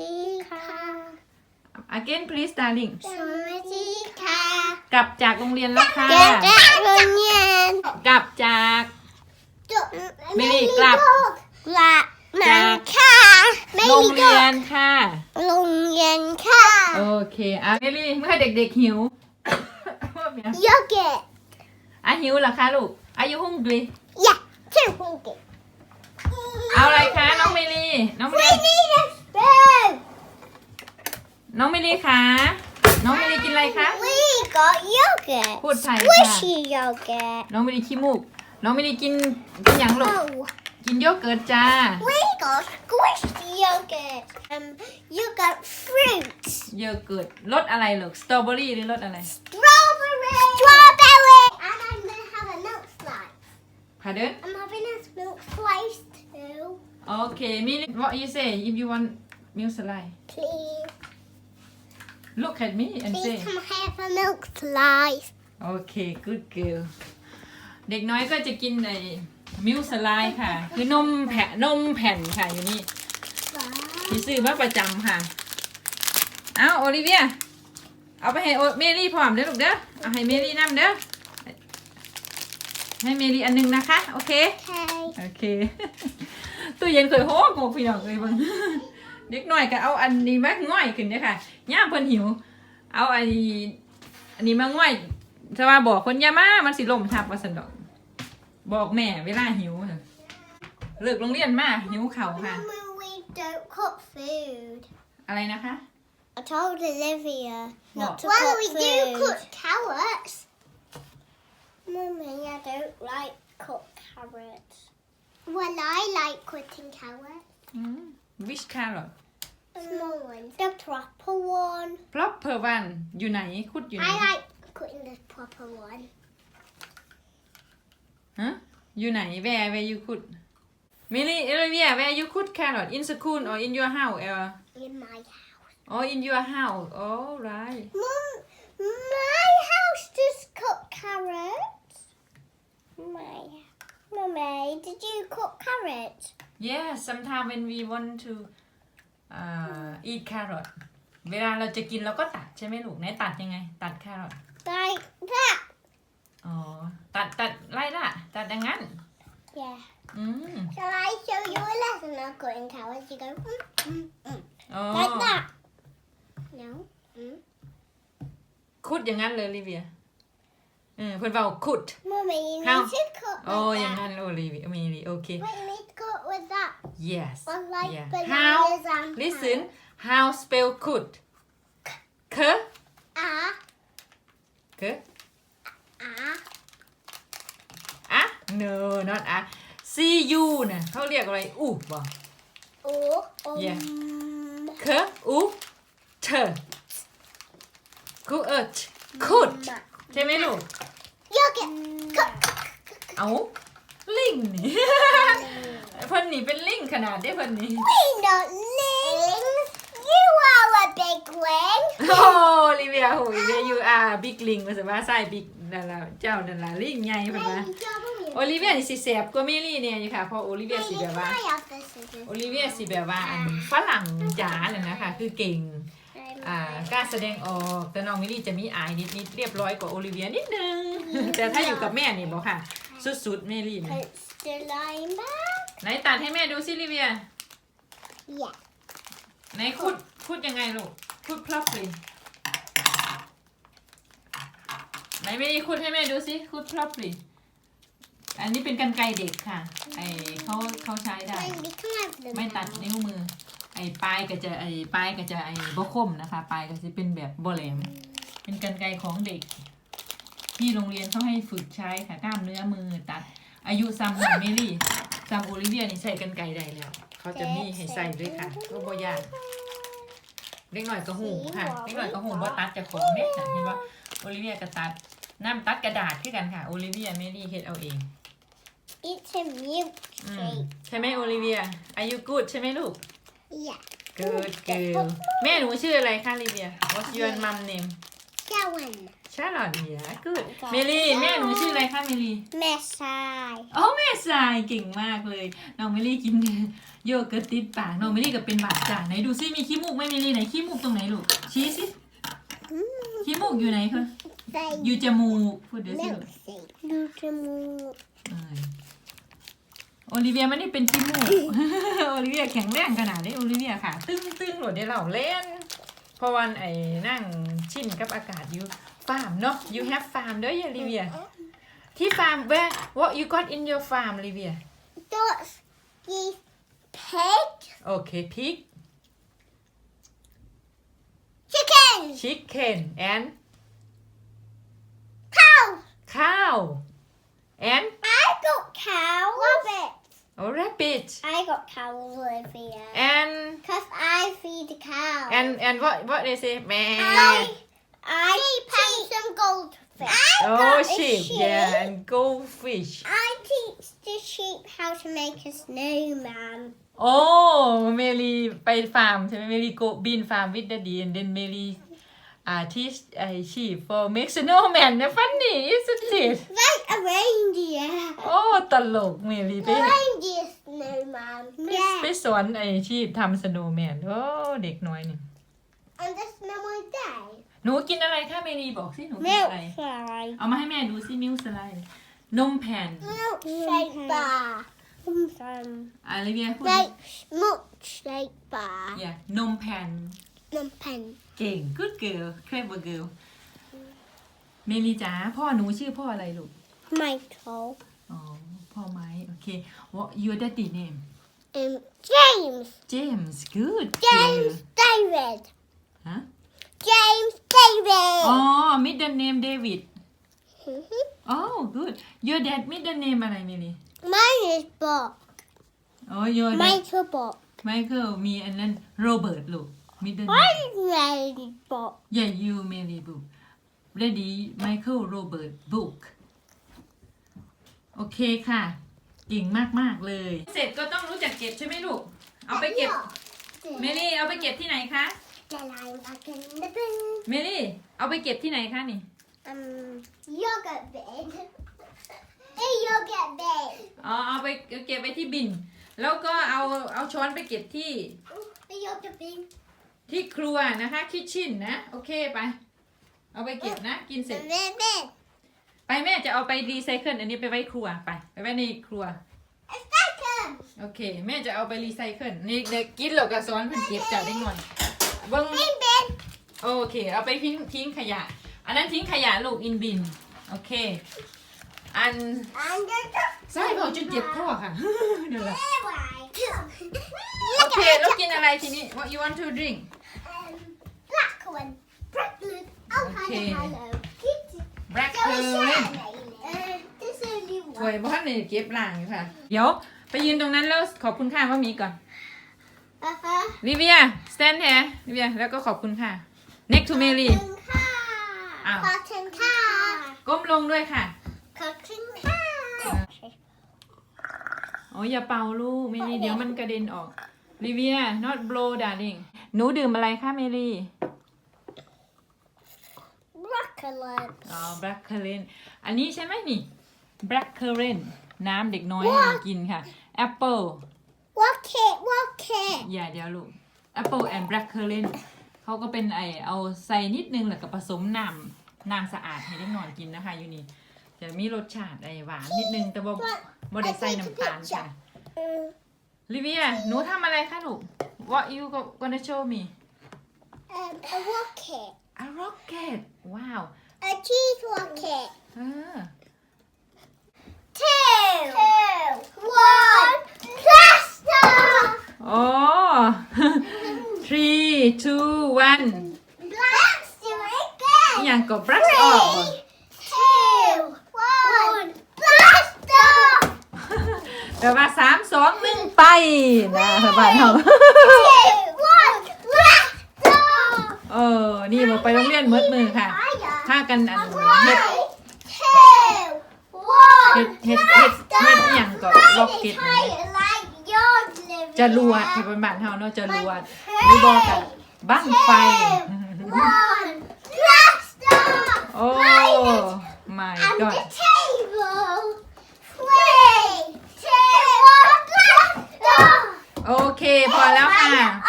ดีค่ะ again please darling สวัสดีค่ะกลับจากโรงเรียนแล้วค่ะเด็กเด็กโรงเรียนกลับจากไม่ได้กลับ กลับมาค่ะไม่โรงได้เรียนค่ะ โรงเรียนค่ะ โอเคอะเมลี่เมื่อเด็กๆหิว โยเกะอะหิวเหรอคะลูกอายุหุ่งกลีอย่าเชื่อคุณเกะเอาอะไรคะน้องเมลี่น้องเมไม่ลี่ นี่นะเบ้ นน้องเมลี่คะ น้องเมลี่กินอะไรคะ We got yogurt พูดไทยค่ะ squishy yogurt น้องเมลี่ขี้มูก น้องเมลี่กินกินหยังลูก oh กินโยเกิร์ตจ้า we got squishy yogurt um you got fruit โยเกิร์ตรสอะไรลูก สตรอเบอรี่หรือรสอะไร strawberry strawberry and I'm gonna have a milk slice ค่ะเดิน I'm having a milk slice too โอเคมิล what you say if you want milk slide please look at me and say please come have a milk slice โอเค good girl เด็กน้อยก็จะกินในมิลสไลด์ค่ะ คือนมแผ่นนมแผ่นค่ะอยู่นี่ที่ซื้อมาประจำค่ะ เอาโอลิเวีย เอาไปให้โอเมลี่พร้อมเด้อลูกเด้อ เอาให้เมลี่นำเด้อ ให้เมลี่อันหนึงนะคะ โอเค okay โอเค ตู้เย็นเคยโหกงกพี่น้องเลยเบัง เด็กน้อยก็เอาอันนี้มาง่อยขึ้นเนี่ยค่ะย่ามเพิ่นหิว เอาอันนี้อันนี้มาง่อยจะว่าบอกคนอยามามันสิล่มทับว่าสันดอก บอกแม่เวลาหิวน่ะเลิกโรงเรียนมาหิวเข่าวค่ะ Mama we don't cook food อะไรนะคะ I told Olivia What? not to Well, cook we food. do cook carrots. Mummy, I don't like cooked carrots. Well, I like cutting carrots. อืม which carrot Small ones. The proper one. proper one อยู่ไหนคุดอยู่ไหน I like cutting the proper one. ฮะอยู่ไหน where where you could Millie Olivia where you could carrot in school or in your house or In my house. or in your house all right Mum, my house does cook carrots. My, Mummy, did you cook carrots? Yeah sometimes when we want to uh, eat carrot เวลาเราจะกินเราก็ตัดใช่ไหมลูกไหนตัดยังไง ตัดแครอท Like that. อ๋อ ตัดตัดไล่ละตัดอย่างนั้น Yeah. อืม Shall I show you a lesson of cutting carrots? You go, mm, mm, mm. อ๋อ like that. No. คุดอย่างนั้นเลยลิเวียเออเพิ่นเว้าคุด Mummy, you need How? to cut โอ้ like อย่าง that. นั้นโอลิเวียมีลีโอเค But you need to cut with that. Yes One like yeah how bananas and listen how spell could เคอะ Ah, เคอะ ah. อะ no not อะ see you น่ะเขาเรียกอะไรอูบ่ Oh, um, Yeah. เคอะอูเธอคูเอิร์คุดใช่ไหมลูก Yogurt. Cut. เอาลิงนี่เพิ่ นนี่เป็นลิงขนาดได้เพิ่นนี่ We not lings. You are a big ling. โอ้ลิเวียโหยเวียยูอาบิ๊กลิงมาสิว่าใส่บิ๊กนั่นล่ะเจ้านั่นล่ะลิงใหญ่เพิ่นว่า โอลิเวียนี่สิแสบกว่าเมลี่เนี่ยอยู่ค่ะเพราะโอลิเวียสิแบบว่า I have the scissors. โอลิเวียสิแบบว่าอันฝรั่งจ๋าเลยนะคะคือเก่ง อ่ากล้าแสดงออกแต่น้องมิลลี่จะมีอายนิดๆเรียบร้อยกว่าโอลิเวียนิดนึง แต่ถ้าอยู่กับแม่นี่บอกค่ะ สุดๆเมลี่นี่ Put the lime back. ไหนตัดให้แม่ดูสิลิเวีย Yeah. ไหนคุดคุดยังไงลูกคุดพลับเลยไหนไม่ได้คุดให้แม่ดูสิคุดพลับเลยอันนี้เป็นกันไกรเด็กค่ะ ไอเขาเขาใช้ได้ Maybe can I have them ไม่ตัด now? นิ้วมือ ไอ้ปลายก็จะไอ้ปลายก็จะไอ้บ่คมนะคะ ปลายก็จะเป็นแบบบ่แหลม เป็นกันไกรของเด็ก ที่โรงเรียนเขาให้ฝึกใช้ค่ะกล้ามเนื้อมือตัด อายุซัมของเมลี่ ซัมโอลิเวียนี่ใช้กันไกรได้แล้ว เขาจะมีให้ใส่ด้วยค่ะก็บ่ยากเล็กหน่อยก็หูค่ะเล็กหน่อยก็หูว่าตัดจากของเนี่ยเห็นว่าโอลิเวียก็ตัดน้ำตัดกระดาษคือกันค่ะโอลิเวียเมลี่เฮ็ดเอาเอง It's a milkshake. อืมใช่ไหมโอลิเวียอายุกูดใช่ไหมลูก Yeah. Good girl แม่หนูชื่ออะไรคะลิเบีย What's your mom name Shawan. ชาลอตเนียกูดเมลี่แม่หนูชื่ออะไรคะเมลี่ Messai. โอ้แม่สายเก่งมากเลยน้องเมลี่กินโยเกิร์ตติดปากน้องเมลี่ก็เป็นบาดจ่าไหนดูซิมีขี้มูกไหมเมลี่ไหนขี้มูกตรงไหนลูกชี้สิขี้มูกอยู่ไหนคะ They อยู่จมูกพูดเดี๋ยวสิลูก milkshake. Nutrimook. เอ้ยโอลิเวียไม่ได้เป็นขี้มูกโอลิเวียแข็งแรงขนาดนี้โอลิเวียค่ะ ตึ้งตึ้งโหลดเดี๋ยวเราเล่น เพราะวันไอ้นั่งชินกับอากาศอยู่ฟาร์มเนาะ you have farm เด้อโอลิเวียที่ฟาร์ม where what you got in your farm โอลิเวีย That's geese pig. โอเค pig Chicken. chicken and Cow. cow and I got cow. Rabbit. oh rabbit I got cow Olivia. and Because I feed the cow. and and what what they say meh I, I teach some goldfish. I oh got a sheep yeah and goldfish I teach the sheep how to make a snowman. โอ้เมลีไปฟาร์มใช่ไหมเมลีโกบินฟาร์มวิดดี and then เมลีอ่า teach ไอ sheep for make snowman นะ funny isn't it Like a reindeer. โอ้ตลกเมลีไป Reindeer snowman. ไป Yeah. สอนไอชีพทำ snowman โอ้เด็กน้อยนี่ And this is my day. หนูกินอะไรคะเมลีบอกสิหนูกินอะไร Milkshake. เอามาให้แม่ดูสิมิลสไลด์นมแผ่น Milkshake bar. Um, อะไรเบียพูด Like milkshake bar. อย่านมแผ่น And pen. เก่ง good girl clever girl เมลีจ๋าพ่อหนูชื่อพ่ออะไรลูก Michael. อ๋อ พ่อไม้โอเค what your daddy name Um, James. James good James girl David. ฮะ James David. อ๋อ middle name David Mhm. oh good your dad middle name อะไรเมลี Mine is Bob. อ๋อ your dad Michael Bob. Michael มีอันนั้น Robert ลูก middle name I'm ready Bob. Yeah, you Mary Book. Ready, Michael Robert Book. โอเคค่ะ เก่งมาก ๆ เลย เสร็จก็ต้องรู้จักเก็บใช่ไหมลูก เอาไปเก็บ เมลี่เอาไปเก็บที่ไหนคะ The line back in the bin. เมลี่ เอาไปเก็บที่ไหนคะนี่ Um, yogurt bin. A yogurt bin. อ๋อเอาไปเก็บไว้ที่บิน แล้วก็เอาเอาช้อนไปเก็บที่ A yogurt bin. ที่ครัวนะคะคิทชินนะ โอเคไป เอาไปเก็บนะ กินเสร็จ The bin bin. ไปแม่จะเอาไปรีไซเคิลอันนี้ไปไว้ครัวไป ไปไว้ในครัว A second. โอเค แม่จะเอาไปรีไซเคิลนี่เด็กกินแล้วก็ซ้อนเพิ่นเก็บจ่าได้หน่อยเบิ้ง Bin bin. โอเค เอาไปทิ้งทิ้งขยะ อันนั้นทิ้งขยะลูกอินบิน โอเค อัน And the ใส่เผาจนเจ็บคอค่ะ เดี๋ยวละ right. โอเคแล้วกินอะไรทีนี้ what you want to drink Um, black one. Black blue. Oh, Okay. hello, hello. Kitty. black There was currant Charmaine. Uh, there's only ถวย one. บ้านเนี่ยเก็บล่างอยู่ค่ะ เดี๋ยว ไปยืนตรงนั้นแล้วขอบคุณค่ะว่ามีก่อน Uh-huh. ลิเวีย stand here ลิเวีย แล้วก็ขอบคุณค่ะ next to Mary Cotton car. Ow. Cotton car. ก้มลงด้วยค่ะ Cotton car. โอ้ยอย่าเป่าลูกเมลี่เดี๋ยวมันกระเด็นออกลิเวีย not blow darling หนูดื่มอะไรคะเมลี่ Broccoli. อ๋อ black currant อันนี้ใช่ไหมนี่ black currant น้ำเด็กน้อยให้กินค่ะ apple Walk it, walk it. อย่าเดี๋ยวลูก apple and black currant เขาก็เป็นไอเอาใส่นิดนึงแล้วก็ผสมน้ำน้ำสะอาดให้เด็กน้อยกินนะคะอยู่นี่จะมีรสชาติไอหวานนิดนึงแต่ว่าบ่ได้ใส่น้ำตาลค่ะ Uh, ลิเวียหนูทำอะไรคะลูก what you go- gonna show me um, a rocket. a rocket ว้าว A cheese rocket. เออ Two. Two. One. Plaster. อ๋อ three two one Plaster อ again. หย่างกับ brush off บ่ Two. One. Plaster. แปลว่าสามสองหนึ่งไปนะสบายเฮา Two. One. Plaster. เออนี่มาไปโรงเรียนเมดมือค่ะถ้ากันอันเฮ็ด Two. One. เฮ็ดเฮ็ดเฮ็ดเฮ็ดอหย่างกับล็อกเก็ตนี่ like yours, Olivia. จะรวดที่เป็นบ้านเฮาเนาะจะรวดหรือบอกกับบ้างไฟ One. Plaster. โอ้ my And god the table. Three, two, one, go. โอเค พอแล้วค่ะ